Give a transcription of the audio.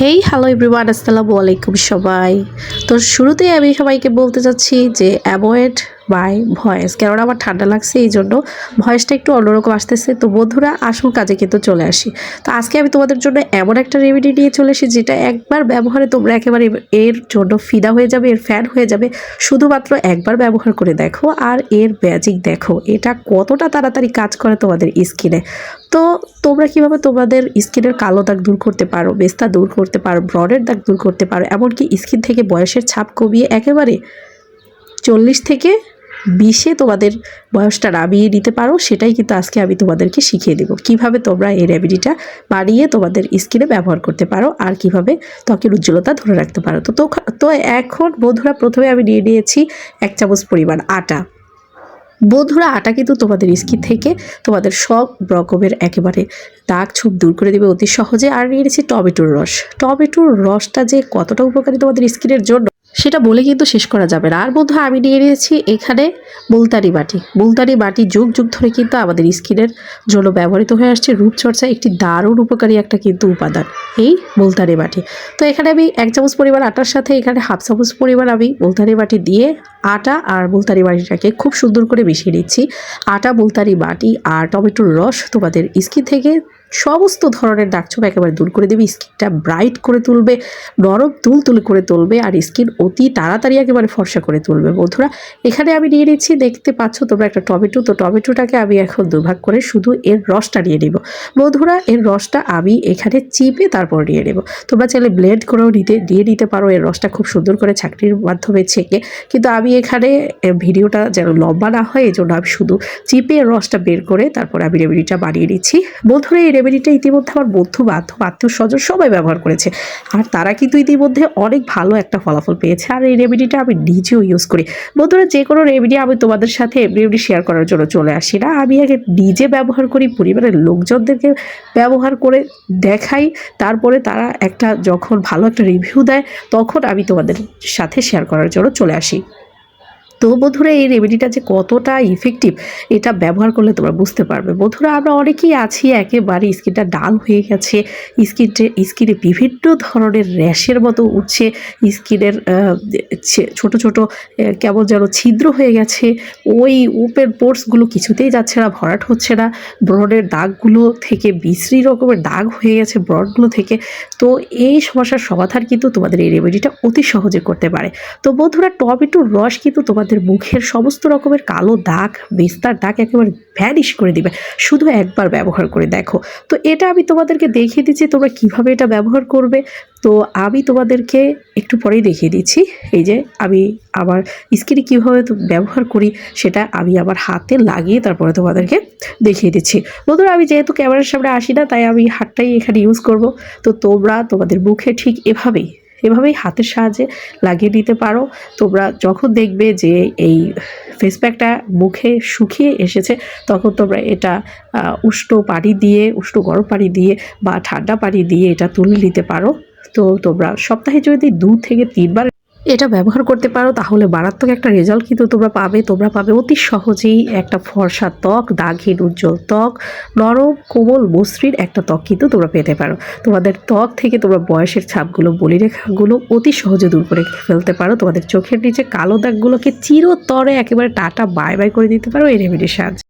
Hey hello everyone আসসালামু আলাইকুম সবাই। তো শুরুতেই আমি সবাইকে বলতে চাচ্ছি যে অ্যাভয়েড বাই, ভয়েস। কেননা আমার ঠান্ডা লাগছে, এই জন্য ভয়েসটা একটু অন্যরকম আসতেছে। তো বন্ধুরা, আসল কাজে কিন্তু চলে আসি। তো আজকে আমি তোমাদের জন্য এমন একটা রেমেডি নিয়ে চলে এসেছি, যেটা একবার ব্যবহারে তোমরা একেবারে এর জন্য ফিদা হয়ে যাবে, এর ফ্যান হয়ে যাবে। শুধুমাত্র একবার ব্যবহার করে দেখো, আর এর ম্যাজিক দেখো। এটা কতটা তাড়াতাড়ি কাজ করে তোমাদের স্কিনে। তো তোমরা কীভাবে তোমাদের স্কিনের কালো দাগ দূর করতে পারো, বেস্তা দূর করতে পারো ব্রডের দাগ দূর করতে পারো, এমনকি স্কিন থেকে বয়সের ছাপ কমিয়ে একেবারে চল্লিশ থেকে বিশে তোমাদের বয়সটা নামিয়ে নিতে পারো, সেটাই কিন্তু আজকে আমি তোমাদেরকে শিখিয়ে দেবো। কীভাবে তোমরা এই রেমেডিটা বানিয়ে তোমাদের স্কিনে ব্যবহার করতে পারো আর কীভাবে ত্বকের উজ্জ্বলতা ধরে রাখতে পারো। তো তো- এখন বন্ধুরা প্রথমে আমি নিয়ে নিয়েছি এক চামচ পরিমাণ আটা। বন্ধুরা, আটা কিন্তু তোমাদের স্কিন থেকে তোমাদের সব রকমের একেবারে দাগ ছোপ দূর করে দেবে অতি সহজে। আর নিয়ে নিয়েছি টমেটোর রস। টমেটোর রসটা যে কতটা উপকারী তোমাদের স্কিনের জন্য সেটা বলে কিন্তু শেষ করা যাবে না। আর বন্ধু, আমি নিয়ে নিয়েছি এখানে মুলতানি বাটি। মুলতানি বাটি যুগ যুগ ধরে কিন্তু আমাদের স্কিনের জন্য ব্যবহৃত হয়ে আসছে রূপচর্চা একটি দারুণ উপকারী একটা কিন্তু উপাদান, এই মুলতানি বাটি। তো এখানে আমি এক চামচ পরিমাণ আটার সাথে এখানে হাফ চামচ পরিমাণ আমি মুলতানি বাটি দিয়ে আটা আর মুলতানি বাটিটাকে খুব সুন্দর করে মিশিয়ে নিচ্ছি। আটা মুলতানি বাটি আর টমেটোর রস তোমাদের স্কিন থেকে সমস্ত ধরনের দাগছোপ একেবারে দূর করে দেবে, স্কিনটা ব্রাইট করে তুলবে, নরম তুল তুলে করে তুলবে, আর স্কিন অতি তাড়াতাড়ি একেবারে ফর্সা করে তুলবে। বন্ধুরা, এখানে আমি নিয়ে নিচ্ছি, দেখতে পাচ্ছ তোমরা একটা টমেটো, তো টমেটোটাকে আমি এখন দুভাগ করে শুধু এর রসটা নিয়ে নিব। বন্ধুরা, এর রসটা আমি এখানে চিপে তারপর নিয়ে নেব। তোমরা চাইলে ব্লেন্ড করেও নিতে, দিয়ে নিতে পারো, এর রসটা খুব সুন্দর করে ছাকনির মাধ্যমে ছেঁকে। কিন্তু আমি এখানে ভিডিওটা যেন লম্বা না হয় এই জন্য আমি শুধু চিপে রসটা বের করে তারপর আমি রেমেডিটা বানিয়ে নিচ্ছি। বন্ধুরা, এই রেমেডিটা ইতিমধ্যে আমার বন্ধু বান্ধব আত্মীয় স্বজন সবাই ব্যবহার করেছে। আর তারা কিন্তু ইতিমধ্যে অনেক ভালো একটা ফলাফল পেয়েছে। আর এই রেমেডিটা আমি নিজেও ইউজ করি। বন্ধুরা যে কোনো রেমেডি আমি তোমাদের সাথে এমনি এমনি শেয়ার করার জন্য চলে আসি না। আমি আগে নিজে ব্যবহার করি, পরিবারের লোকজনদেরকে ব্যবহার করে দেখাই। তারপরে তারা একটা যখন ভালো একটা রিভিউ দেয়, তখন আমি তোমাদের সাথে শেয়ার করার জন্য চলে আসি। তো বন্ধুরা, এই রেমেডিটা যে কতটা ইফেক্টিভ এটা ব্যবহার করলে তোমরা বুঝতে পারবে। বন্ধুরা, আমরা অনেকেই আছি, একেবারে স্কিনটা ডাল হয়ে গেছে স্কিনটে স্কিনে বিভিন্ন ধরনের র্যাশের মতো উঠছে স্কিনের ছোট ছোট কেমন যেন ছিদ্র হয়ে গেছে, ওই ওপেন পোর্সগুলো কিছুতেই যাচ্ছে না, ভরাট হচ্ছে না ব্রডের দাগগুলো থেকে বিশ্রী রকমের দাগ হয়ে গেছে ব্রডগুলো থেকে, তো এই সমস্যার সমাধান কিন্তু তোমাদের এই রেমেডিটা অতি সহজে করতে পারে। তো বন্ধুরা টমেটোর রস কিন্তু তোমাদের মুখের সমস্ত রকমের কালো দাগ, বিস্তার দাগ একেবারে ভ্যানিশ করে দিবে। শুধু একবার ব্যবহার করে দেখো। তো এটা আমি তোমাদেরকে দেখিয়ে দিচ্ছি তোমরা কীভাবে এটা ব্যবহার করবে। তো আমি তোমাদেরকে একটু পরেই দেখিয়ে দিচ্ছি। এই যে আমি আমার স্কিনে কীভাবে ব্যবহার করি, সেটা আমি আমার হাতে লাগিয়ে তারপরে তোমাদেরকে দেখিয়ে দিচ্ছি। বন্ধুরা, আমি যেহেতু ক্যামেরার সামনে আসি না, তাই আমি হাতটাই এখানে ইউজ করব। তো তোমরা তোমাদের মুখে ঠিক এভাবেই এভাবেই হাতের সাহায্যে লাগিয়ে নিতে পারো। তোমরা যখন দেখবে যে এই ফেস প্যাকটা মুখে শুকিয়ে এসেছে, তখন তোমরা এটা উষ্ণ পানি দিয়ে, উষ্ণ গরম পানি দিয়ে বা ঠান্ডা পানি দিয়ে এটা তুলে নিতে পারো। তো তোমরা সপ্তাহে যদি দু থেকে তিনবার এটা ব্যবহার করতে পারো, তাহলে মারাত্মক একটা রেজাল্ট কিন্তু তোমরা পাবে। তোমরা পাবে অতি সহজেই একটা ফর্সা ত্বক, দাগহীন উজ্জ্বল ত্বক, নরম, কোমল, মসৃণ একটা ত্বক কিন্তু তোমরা পেতে পারো। তোমাদের ত্বক থেকে তোমরা বয়সের ছাপগুলো বলিরেখাগুলো অতি সহজে দূর করে ফেলতে পারো। তোমাদের চোখের নিচে কালো দাগগুলোকে চিরতরে একেবারে টাটা বাই বাই করে দিতে পারো এই রেমেডির সাহায্যে।